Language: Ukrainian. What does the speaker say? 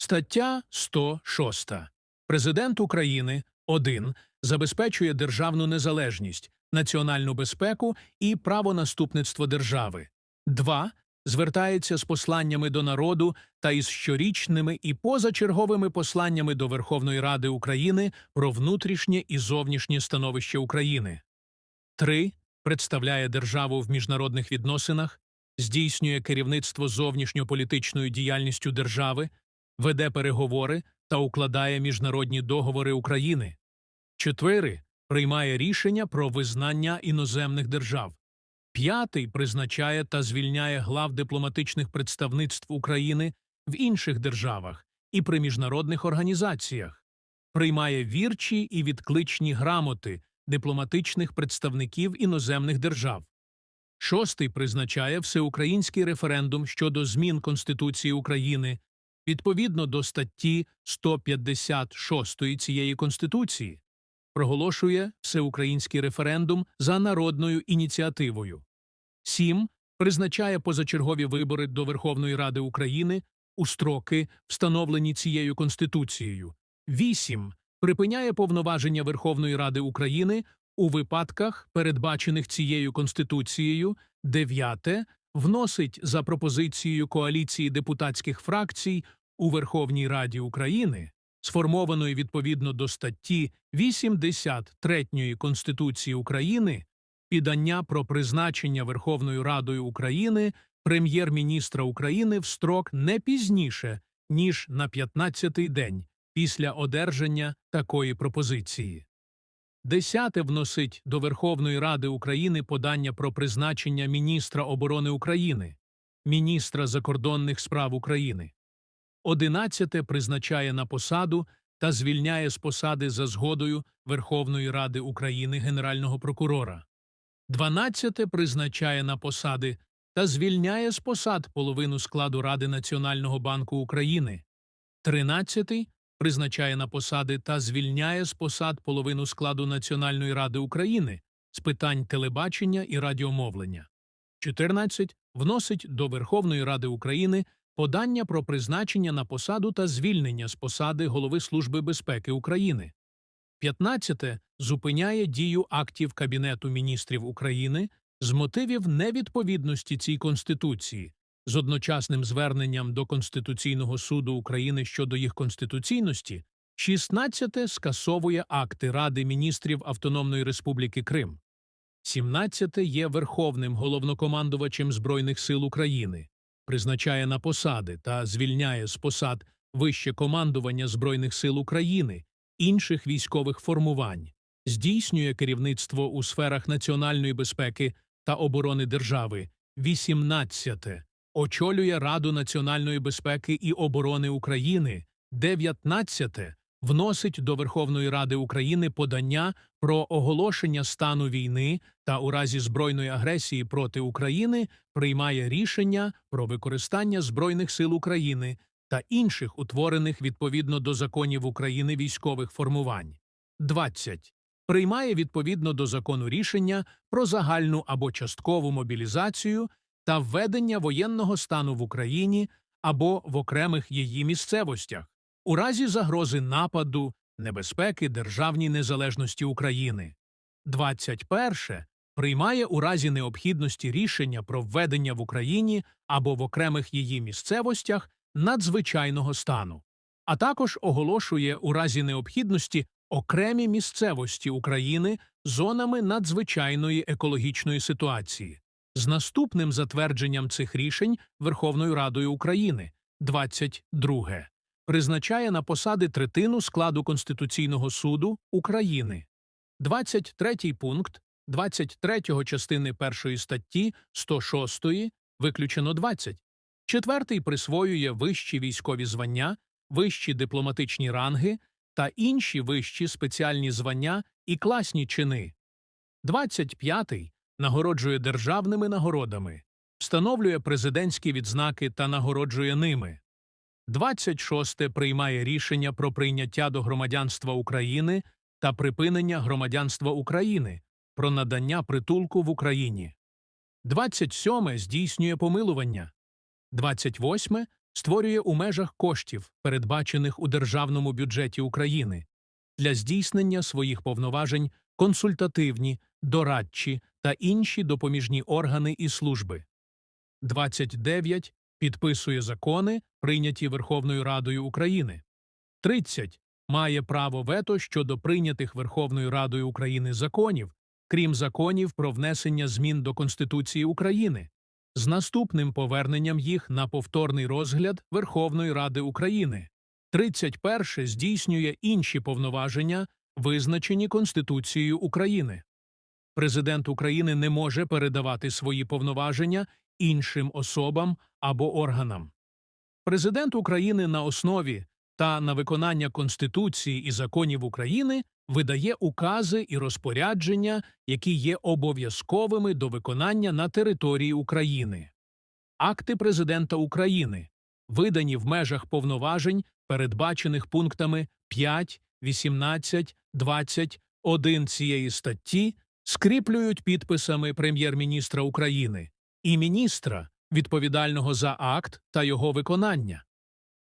Стаття 106. Президент України 1. забезпечує державну незалежність, національну безпеку і правонаступництво держави. 2. звертається з посланнями до народу та із щорічними і позачерговими посланнями до Верховної Ради України про внутрішнє і зовнішнє становище України. 3. представляє державу в міжнародних відносинах, здійснює керівництво зовнішньополітичною діяльністю держави, веде переговори та укладає міжнародні договори України. 4. приймає рішення про визнання іноземних держав. П'ятий призначає та звільняє глав дипломатичних представництв України в інших державах і при міжнародних організаціях, приймає вірчі і відкличні грамоти дипломатичних представників іноземних держав. Шостий призначає всеукраїнський референдум щодо змін Конституції України відповідно до статті 156 цієї Конституції, проголошує всеукраїнський референдум за народною ініціативою. 7. Призначає позачергові вибори до Верховної Ради України у строки, встановлені цією Конституцією. 8. Припиняє повноваження Верховної Ради України у випадках, передбачених цією Конституцією. 9. Вносить за пропозицією коаліції депутатських фракцій у Верховній Раді України, сформованої відповідно до статті 83 Конституції України, підання про призначення Верховною Радою України прем'єр-міністра України в строк не пізніше, ніж на 15-й день після одержання такої пропозиції. Десяте вносить до Верховної Ради України подання про призначення міністра оборони України, міністра закордонних справ України. Одинадцяте призначає на посаду та звільняє з посади за згодою Верховної Ради України Генерального прокурора. Дванадцяте призначає на посади та звільняє з посад половину складу Ради Національного банку України. Тринадцятий призначає на посади та звільняє з посад половину складу Національної ради України з питань телебачення і радіомовлення. 14. Вносить до Верховної Ради України подання про призначення на посаду та звільнення з посади Голови Служби безпеки України. 15. Зупиняє дію актів Кабінету міністрів України з мотивів невідповідності цій Конституції, з одночасним зверненням до Конституційного суду України щодо їх конституційності, 16 скасовує акти Ради міністрів Автономної Республіки Крим, 17 є Верховним головнокомандувачем Збройних сил України, призначає на посади та звільняє з посад вище командування Збройних сил України, інших військових формувань, здійснює керівництво у сферах національної безпеки та оборони держави, 18 очолює Раду національної безпеки і оборони України, 19 вносить до Верховної Ради України подання про оголошення стану війни та у разі збройної агресії проти України приймає рішення про використання Збройних сил України та інших утворених відповідно до законів України військових формувань. 20. Приймає відповідно до закону рішення про загальну або часткову мобілізацію та введення воєнного стану в Україні або в окремих її місцевостях у разі загрози нападу, небезпеки державній незалежності України. 21. Приймає у разі необхідності рішення про введення в Україні або в окремих її місцевостях надзвичайного стану, а також оголошує у разі необхідності окремі місцевості України зонами надзвичайної екологічної ситуації з наступним затвердженням цих рішень Верховною Радою України 22. Призначає на посади третину складу Конституційного суду України. 23 пункт 23 частини 1 статті 106 виключено 20. Четвертий присвоює вищі військові звання, вищі дипломатичні ранги та інші вищі спеціальні звання і класні чини. 25 нагороджує державними нагородами, встановлює президентські відзнаки та нагороджує ними. 26 приймає рішення про прийняття до громадянства України та припинення громадянства України, про надання притулку в Україні. 27 здійснює помилування. 28 створює у межах коштів, передбачених у державному бюджеті України, для здійснення своїх повноважень консультативні, дорадчі та інші допоміжні органи і служби. 29. Підписує закони, прийняті Верховною Радою України. 30. Має право вето щодо прийнятих Верховною Радою України законів, крім законів про внесення змін до Конституції України, з наступним поверненням їх на повторний розгляд Верховної Ради України. 31. Здійснює інші повноваження, визначені Конституцією України. Президент України не може передавати свої повноваження іншим особам або органам. Президент України на основі та на виконання Конституції і законів України видає укази і розпорядження, які є обов'язковими до виконання на території України. Акти Президента України, видані в межах повноважень, передбачених пунктами 5, 18, 20, 1 цієї статті, скріплюють підписами Прем'єр-міністра України і міністра, відповідального за акт та його виконання.